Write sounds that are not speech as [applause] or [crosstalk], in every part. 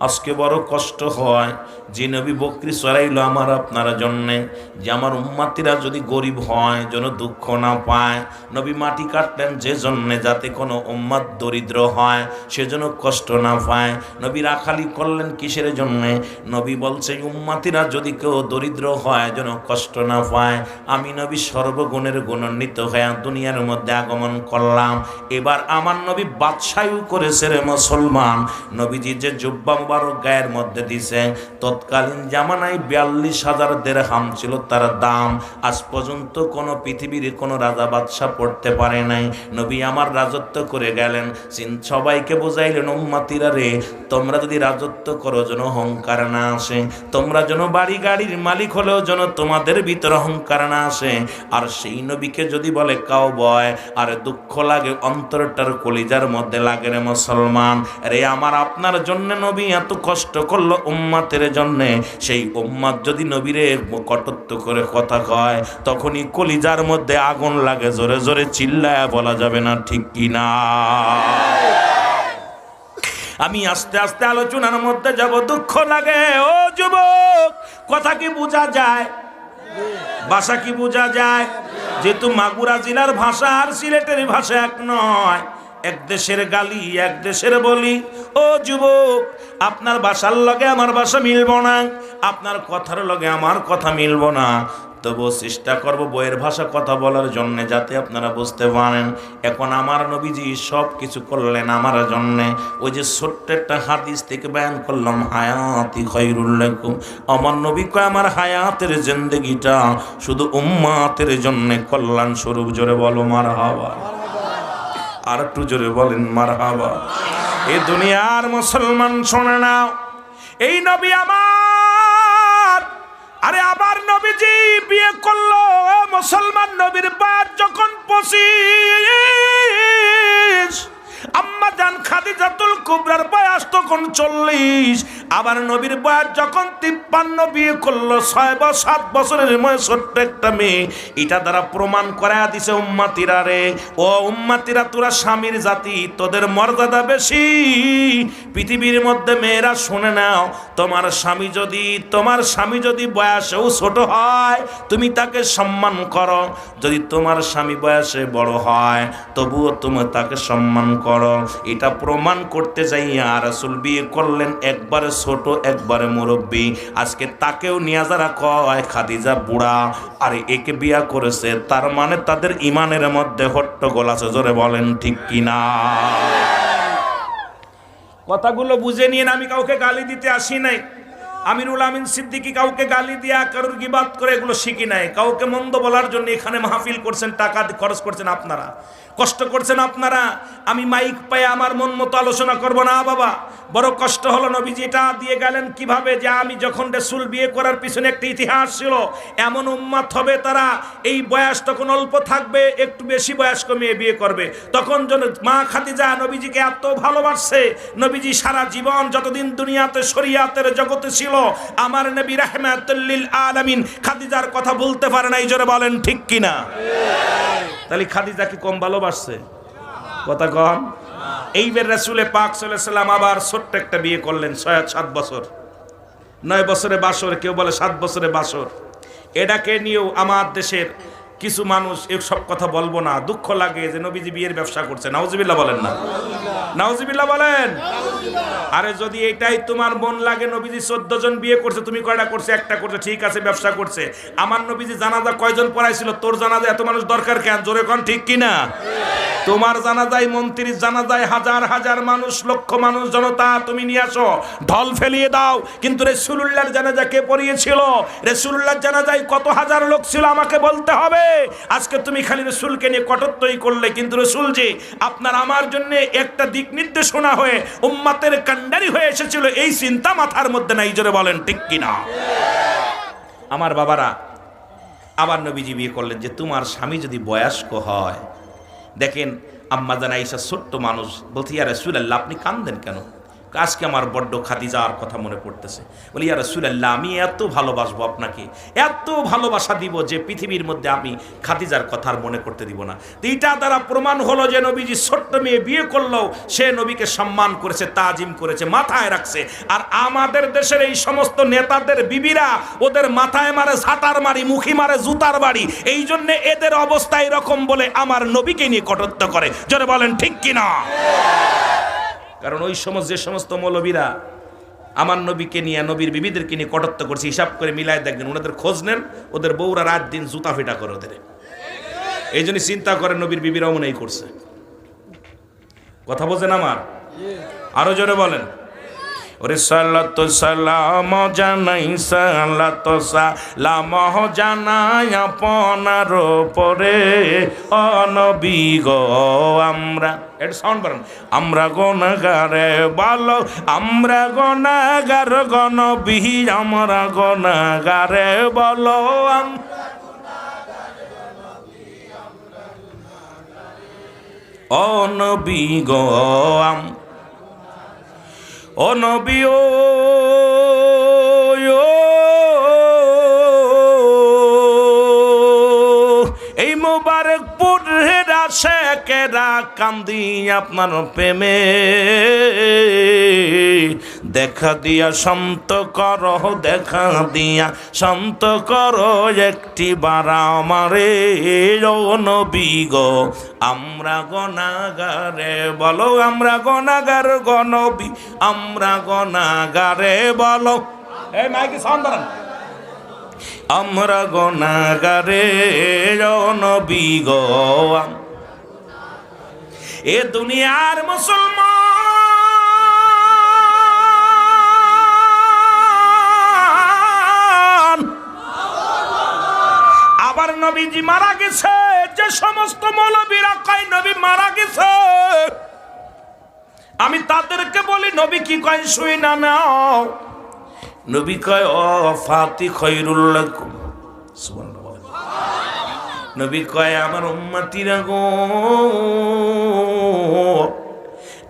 আজকে বড় কষ্ট হয়। যে নবী বকরি চড়াইলো আমার আপনার জন্যে। যে আমার উম্মাতিরা যদি গরিব হয়, যেন দুঃখ না পায়, নবী মাটি কাটলেন যে জন্যে যাতে কোনো উম্মাদ দরিদ্র হয়, সে সেজন্য কষ্ট না পায়। নবী রাখালি করলেন কিসের জন্যে? নবী বলছে উম্মাতিরা যদি কেউ দরিদ্র হয়, যেন কষ্ট না পায়। আমি নবী সর্বগুণের গুণান্বিত হয়ে দুনিয়ার মধ্যে আগমন করলাম। এবার আমার নবী বাদশাহী করেছে রে মুসলমান। নবীজি যে জুব্বা মুবারক গায়ের মধ্যে দিছে। তৎকালীন জামানায় বিয়াল্লিশ হাজার দেড় হাম ছিল তার দাম। আজ পর্যন্ত কোনো পৃথিবীর কোনো রাজা বাদশাহ পড়তে পারে নাই। নবী আমার রাজত্ব করে গেলেন। সবাইকে বোঝাইলেন, উম্মাতিরা রে, তোমরা যদি রাজত্ব করো যেন অহংকার না আসে। তোমরা যেন বাড়ি গাড়ির মালিক হলেও যেন তোমাদের ভিতরে অহংকার না আসে। আর সেই নবীকে যদি বলে কাউ বয় আর দুঃখ লাগে অন্তরটার কলিজার মধ্যে লাগে রে মুসলমান। রে আমার, আপনার জন্য নবী এত কষ্ট করল উম্মাতের জন্য। সেই উম্মাত যদি নবীরে কটত্ব করে কথা কয়, তখনই কলিজার মধ্যে আগুন লাগে, জোরে জোরে চিল্লায় বলা যাবে না, ঠিক কি না? আমি আস্তে আস্তে আলোচনার মধ্যে যাব, দুঃখ লাগে। ও যুবক, কথা কি বোঝা যায়? ভাষা কি বোঝা যায়? যেহেতু মাগুরা জেলার ভাষা আর সিলেটের ভাষা এক নয়। এক দেশের গালি, এক দেশের বলি। ও যুবক, আপনার বাসার লগে আমার ভাষা মিলব না। আপনার কথার লগে আমার কথা মিলব না। তবুও চেষ্টা করব বইয়ের ভাষা কথা বলার জন্যে যাতে আপনারা বুঝতে পারেন। এখন আমার নবীজি সব কিছু করলেন আমার জন্যে। ওই যে ছোট্ট একটা হাদিস থেকে বয়ান করলাম, হায়াতি খৈরুল্লাকুম আমার নবী কয়, আমার হায়াতের জিন্দগিটা শুধু উম্মাতের জন্যে কল্যাণ স্বরূপ, জোরে বলো মার হাওয়া আর একটু জোরে বলেন মার হাবা এ দুনিয়ার মুসলমান শোনে না, এই নবী আমার, আরে আবার নবীজি বিয়ে করল মুসলমান নবীর বাদ যখন পঁচিশ আম্মা জান খাদিজাতুল কুবরার বয়স তখন চল্লিশ। আবার নবীর বয়স যখন তিপ্পান্ন, বিয়ে করল ছয় বা সাত বছরের ময় ছোট্ট একটা মেয়ে। এটা দ্বারা প্রমাণ করা দিছে উম্মাতিরা রে। ও উম্মাতিরা, তোরা স্বামীর জাতি, তোদের মর্যাদা বেশি। পৃথিবীর মধ্যে মেয়েরা, শুনে নাও, তোমার স্বামী যদি, তোমার স্বামী যদি বয়সেও ছোট হয়, তুমি তাকে সম্মান করো। যদি তোমার স্বামী বয়সে বড় হয়, তবুও তুমি তাকে সম্মান করো এটা প্রমাণ করতে যাইয়া রাসুল বিয়ে করলেন একবারে ছোট, একবারে মুরব্বী। আজকে তাকেও নিয়ে যারা কয়, খাদিজা বুড়া, আর একে বিয়া করেছে, তার মানে তাদের ইমানের মধ্যে হট্টগোল আছে, জোরে বলেন ঠিক কিনা? কথাগুলো বুঝে নিয়ে আমি কাউকে গালি দিতে আসি নাই। আমিরুল আমিন সিদ্দিকি কাউকে গালি দিয়া, কারোর গিবাদ করে এগুলো শিখি নাই। কাউকে মন্দ বলার জন্য এখানে মাহফিল করছেন, টাকা খরচ করছেন আপনারা। কষ্ট করছেন আপনারা। আমি মাইক পায়ে আমার মন মতো আলোচনা করব না, বাবা। বড় কষ্ট হলো নবীজি এটা দিয়ে গেলেন কীভাবে যে আমি যখন রসুল বিয়ে করার পিছনে একটা ইতিহাস ছিল, এমন উম্মাত হবে তারা। এই বয়স তখন অল্প থাকবে, একটু বেশি বয়স্ক মেয়ে বিয়ে করবে। তখন যেন মা খাদিজা নবীজিকে এত ভালোবাসছে, নবীজি সারা জীবন যতদিন দুনিয়াতে, শরিয়াতের জগতে ছিল আমার নবী রাহমাতুল্লিল আলামিন খাদিজার কথা বলতে পারে না এই জোরে বলেন ঠিক কিনা? তাহলে খাদিজা কি কম ভালোবাসছে? কথা কম? এইবার রাসূলে পাক সাল্লাম আবার ছোট্ট একটা বিয়ে করলেন, ছয়, সাত বছর। নয় বছরে বাসর, কেউ বলে সাত বছরে বাসর। এটাকে নিয়েও আমার দেশের কিছু মানুষ সব কথা বলব না। দুঃখ লাগে যে নবীজি বিয়ের ব্যবসা করছে নাউজিবিল্লাহ বলেন না। নাউজিবিল্লাহ বলেন। আরে যদি এটাই তোমার মন লাগে, নবীজি চোদ্দ জন বিয়ে করছে, তুমি কয়টা করছে? একটা করছে, ঠিক আছে, ব্যবসা করছে। আমার নবীজি জানাজা কয়জন পড়াইছিল? তোর জানাজা এত মানুষ দরকার কেন? জোরে কন, ঠিক কিনা তোমার জানাজায়, মন্ত্রীর জানাজায় হাজার হাজার মানুষ, লক্ষ মানুষ, জনতা, তুমি নিয়ে আসো। ঢল ফেলিয়ে দাও। কিন্তু রেসুল্লাহর জানাজা কে পড়িয়েছিল? রেসুল্লাহর জানাজায় কত হাজার লোক ছিল আমাকে বলতে হবে? আজকে তুমি খালি রসুলকে নিয়ে কটত্বই করলে, কিন্তু রসুল যে আপনার আমার জন্য একটা দিক নির্দেশনা হয়ে উম্মাতের কান্ডারি হয়ে এসেছিল, এই চিন্তা মাথার মধ্যে নাই, জোরে বলেন, ঠিক কিনা? আমার বাবারা, আবার নবীজি বিয়ে করলেন যে তোমার স্বামী যদি বয়স্ক হয়, দেখেন আম্মা জানা ছোট্ট মানুষ, বলছি আর রসুল আল্লাহ আপনি কান্দেন কেন? আজকে আমার বড্ড খাদিজার কথা মনে পড়তেছে। বলি, ইয়া রাসূলুল্লাহ, আমি এত ভালোবাসবো আপনাকে। এত ভালোবাসা দিব যে পৃথিবীর মধ্যে আমি খাদিজার আর মনে করতে দিব না। তো এটা দ্বারা প্রমাণ হলো যে নবীজি ছোট্ট মেয়ে বিয়ে করলেও সে নবীকে সম্মান করেছে, তাজিম করেছে, মাথায় রাখছে। আর আমাদের দেশের এই সমস্ত নেতাদের বিবিরা, ওদের মাথায় মারে ঝাঁটার মারি, মুখি মারে জুতার বাড়ি, এই জন্যে এদের অবস্থা এরকম বলে আমার নবীকে নিয়ে কটত্ব করে। জোরে বলেন, ঠিক কিনা? কারণ ওই সমস্ত, যে সমস্ত মৌলবীরা আমার নবীকে নিয়ে, নবীর বিবিদেরকে নিয়ে কটত্ব করছে, হিসাব করে মিলায় দেখবেন, ওনাদের খোঁজ নেন, ওদের বউরা রাত দিন জুতা ফেটা করে ওদের। এই জন্য চিন্তা করে নবীর বিবিরাও মনেই করছে। কথা বোঝেন আমার? আরও জোরে বলেন। ওরে সাল্লাত সালাম জানাই সাল্লাত সালাম জানাই আপনার পরে অনবী গো, আমরা এটা সাউন্ড বাড়ান। আমরা গনাগারে বলো আমরা গনাগার গনবী আমরা গনাগারে বলো আম- অনবী গো, আম- ও এই ও এই সে কেরা কান্দি আপনার প্রেমে। দেখা দিয়া, শান্ত কর, দেখা দিয়া। শান্ত কর একটি বারা আমারে নবী আমরা গনাগারে, বলো আমরা গনাগার গনবী। আমরা গনাগারে, বলো। এই মাইকে বাড়ান আমরা গনাগারে নবী গো। আম- এ দুনিয়ার মুসলমান নবীজি মারা গেছে, যে সমস্ত মৌলবীরা কয়, নবী মারা গেছে? আমি তাদেরকে বলি, নবী কি কয়, শুই না নাও? নবী কয় ও ফাতি সুবহানাল্লাহ নবী কয়, আমার উম্মতিরা গো।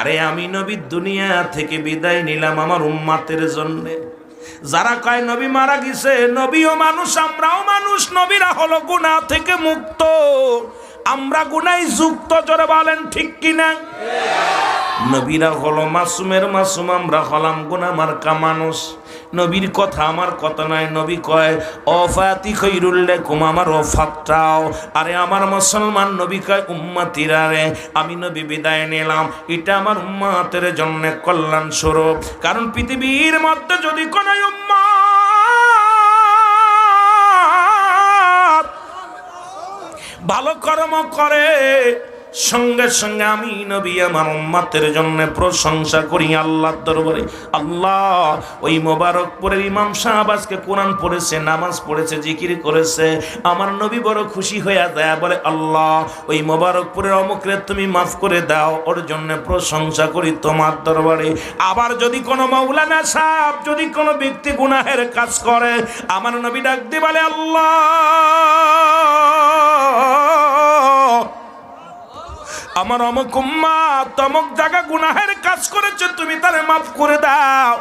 আরে আমি নবী দুনিয়া থেকে বিদায় নিলাম আমার উম্মাতের জন্য। যারা কয়, নবী মারা গেছে, নবীও মানুষ, আমরাও মানুষ নবীরা হলো গুনাহ থেকে মুক্ত। আমরা গুনাই যুক্ত, জোরে বলেন ঠিক কিনা? নবীরা হলো মাসুমের মাসুম, আমরা হলাম গুনা মার্কা মানুষ। নবীর কথা আমার কথা নয় নবী কয় অফাতি খৈরুল্লে কুম আমার অফাতটাও আরে আমার মুসলমান নবী কয়, উম্মাতিরা রে, আমি নবী বিদায় নিলাম। এটা আমার উম্মাতের জন্য কল্যাণ স্বরূপ কারণ পৃথিবীর মধ্যে যদি কোনো উম্মা ভালো কর্ম করে। সঙ্গে সঙ্গে আমি নবী আমার উম্মাতের জন্য প্রশংসা করি আল্লাহর দরবারে। আল্লাহ, ওই মোবারকপুরের ইমাম সাহেব আজকে কোরআন পড়েছে, নামাজ পড়েছে, জিকির করেছে। আমার নবী বড় খুশি হয়ে দেয়া বলে, আল্লাহ, ওই মোবারকপুরের অমুকরে তুমি মাফ করে দাও, ওর জন্য প্রশংসা করি তোমার দরবারে। আবার যদি কোনো মৌলানা সাহেব, যদি কোনো ব্যক্তি গুনাহের কাজ করে, আমার নবী ডাক দিয়ে বলে, আল্লাহ আমার অমুক উম্মা তমক জায়গা গুনাহের কাজ করেছে তুমি তাহলে মাফ করে দাও।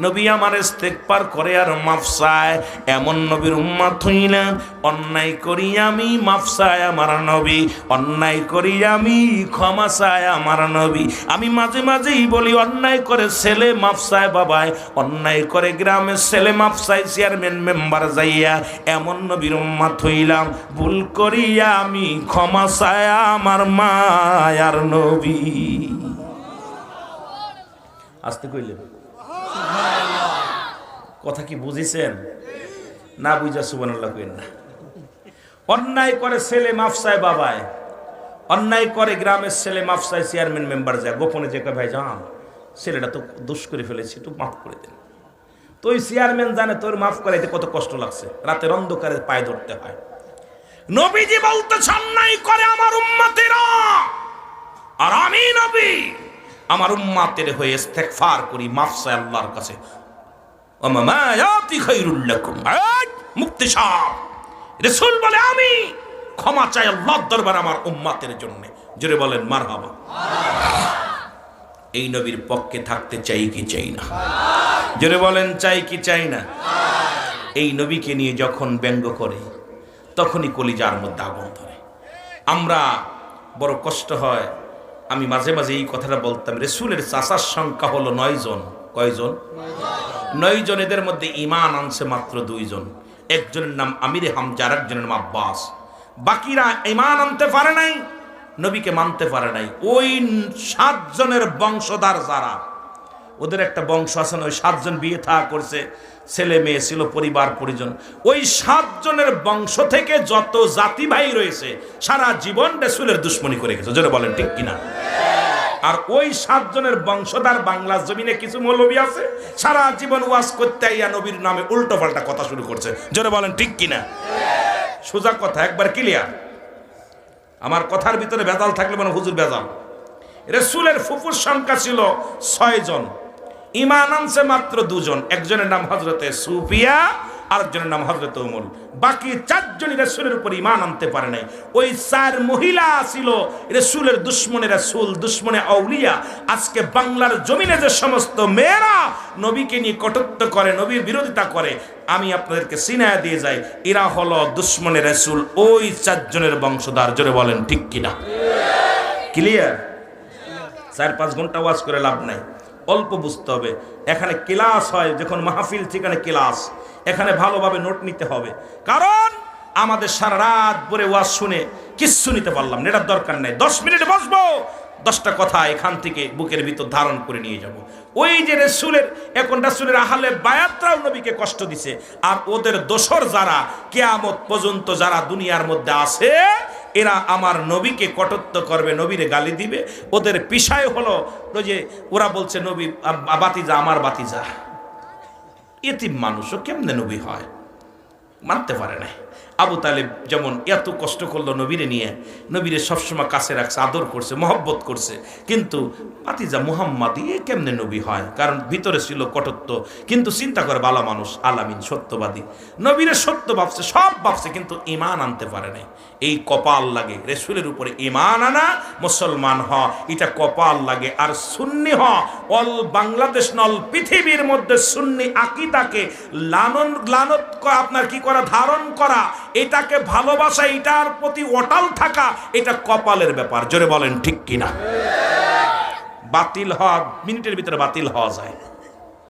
নবী আমার ইস্তেকবার করে আর মাফ চায়। এমন নবীর উম্মাত হইলাম অন্যায় করি আমি, মাফ চায় আমার নবী। অন্যায় করি আমি, ক্ষমা চায় আমার নবী। আমি মাঝে মাঝেই বলি, অন্যায় করে ছেলে মাফ চায় বাবায় অন্যায় করে গ্রামের ছেলে মাফ চায় চেয়ারম্যান মেম্বার যাইয়া। এমন নবীর উম্মাত হইলাম। ভুল করিয়া আমি, ক্ষমা চায় আমার মায়ার নবী। আসতে কইলেন। [laughs] কথা কি বুঝেছেন? না বুঝা সুবহানাল্লাহ কইেন না। অন্যায় করে ছেলে মাফসায় বাবায়, অন্যায় করে গ্রামের ছেলে মাফসায় চেয়ারম্যান মেম্বার যায়। গোপনে যে ভাই যান ছেলেটা তো দোষ করে ফেলেছি, একটু মাফ করে দেন। তো ওই চেয়ারম্যান জানে, তোর মাফ করাইতে কত কষ্ট লাগছে, রাতের অন্ধকারে পায়ে ধরতে হয়। নবীজি বলতেছে অন্যায় করে আমার উম্মতেরা, আর আমি নবী। আমার উম্মাতের হয়ে ইস্তেগফার করি মাফসা আল্লাহর কাছে। মুফতি সাহেব, রাসূল বলে, আমি ক্ষমা চাই আল্লাহর দরবার আমার উম্মাতের জন্য। জোরে বলেন মার মারহাবা। এই নবীর পক্ষে থাকতে চাই কি চাই না? জোরে বলেন, চাই কি চাই না? এই নবীকে নিয়ে যখন ব্যঙ্গ করে, তখনই কলিজার মধ্যে আগুন ধরে। আমরা বড় কষ্ট হয় আমি মাঝে মাঝে এই কথাটা বলতাম, রেসুলের চাষার সংখ্যা হলো নয় জন। কয়জন? নয় জন, এদের মধ্যে ইমান আনছে মাত্র দুইজন একজনের নাম আমির হামজা আর একজনের নাম আব্বাস। বাকিরা ইমান আনতে পারে নাই, নবীকে মানতে পারে নাই। ওই সাতজনের বংশধার যারা ওদের একটা বংশ আছে ওই সাতজন বিয়ে থা করছে, ছেলে মেয়ে ছিল, পরিবার, পরিজন। ওই সাতজনের বংশ থেকে যত জাতি ভাই রয়েছে, সারা জীবন রেসুলের দুশ্মনী করে গেছে। জোরে বলেন, ঠিক কিনা? আর ওই সাতজনের বংশধার বাংলা জমিনে কিছু মৌলবী আছে? সারা জীবন ওয়াজ করতে আইয়া নবীর নামে উল্টো পাল্টা কথা শুরু করছে। জোরে বলেন, ঠিক কিনা? সোজা কথা, একবার ক্লিয়ার আমার কথার ভিতরে বেজাল থাকলে মানে হুজুর বেজাল রেসুলের ফুফুর সংখ্যা ছিল ছয় জন। ইমান আনছে মাত্র দুজন। একজনের নাম হজরতে সুফিয়া, আরেকজনের নাম হজরত উমর। বাকি চারজনই রসুলের উপর ইমান আনতে পারে নাই। ওই চার মহিলা ছিল রসুলের দুশ্মনে রসুল, দুশ্মনে আউলিয়া। আজকে বাংলার জমিনে যে সমস্ত মেয়েরা নবীকে নিয়ে কটত্ব করে, নবীর বিরোধিতা করে, আমি আপনাদেরকে সিনায়া দিয়ে যাই। এরা হলো দুশ্মনে রসুল, ওই চারজনের বংশধার। জোরে বলেন, ঠিক কিনা? ক্লিয়ার চার পাঁচ ঘণ্টা ওয়াজ করে লাভ নাই। অল্প বুঝতে হবে। এখানে ক্লাস হয় যখন মাহফিল সেখানে ক্লাস। এখানে ভালোভাবে নোট নিতে হবে। কারণ আমাদের সারা রাত ভরে ওয়াজ শুনে কিচ্ছু নিতে পারলাম না। এটার দরকার নেই। দশ মিনিট বসবো। দশটা কথা এখান থেকে বুকের ভিতর ধারণ করে নিয়ে যাব। ওই যে রেসুলের, এখন রাসুলের আহালে বায়াতরাও নবীকে কষ্ট দিছে। আর ওদের দোসর যারা, কেয়ামত পর্যন্ত যারা দুনিয়ার মধ্যে আছে এরা আমার নবীকে কটত্ব করবে, নবীরে গালি দিবে। ওদের পিসায় হলো যে ওরা বলছে, নবী বাতিজা আমার বাতিজা। এতিম মানুষও কেমনে নবী হয়? মানতে পারে না আবু তালেব যেমন এত কষ্ট করল নবীরে নিয়ে, নবীরে সবসময় কাছে রাখছে, আদর করছে, মহব্বত করছে। কিন্তু পাতিজা মুহাম্মদ, এ কেমনে নবী হয়? কারণ ভিতরে ছিল কটত্ব, কিন্তু চিন্তা করে বালা মানুষ, আলামিন, সত্যবাদী। নবীরে সত্য ভাবছে, সব ভাবছে, কিন্তু ইমান আনতে পারে নাই। এই কপাল লাগে, রেসুলের উপরে ইমান আনা, মুসলমান হ এটা কপাল লাগে। আর সুন্নি হ অল বাংলাদেশ নল পৃথিবীর মধ্যে সুন্নি আকিদাকে লালন লানত আপনার কি করা, ধারণ করা এটাকে ভালোবাসা, এটার প্রতি অটাল থাকা, এটা কপালের ব্যাপার। জোরে বলেন, ঠিক কিনা? বাতিল হওয়া, মিনিটের ভিতরে বাতিল হওয়া যায়।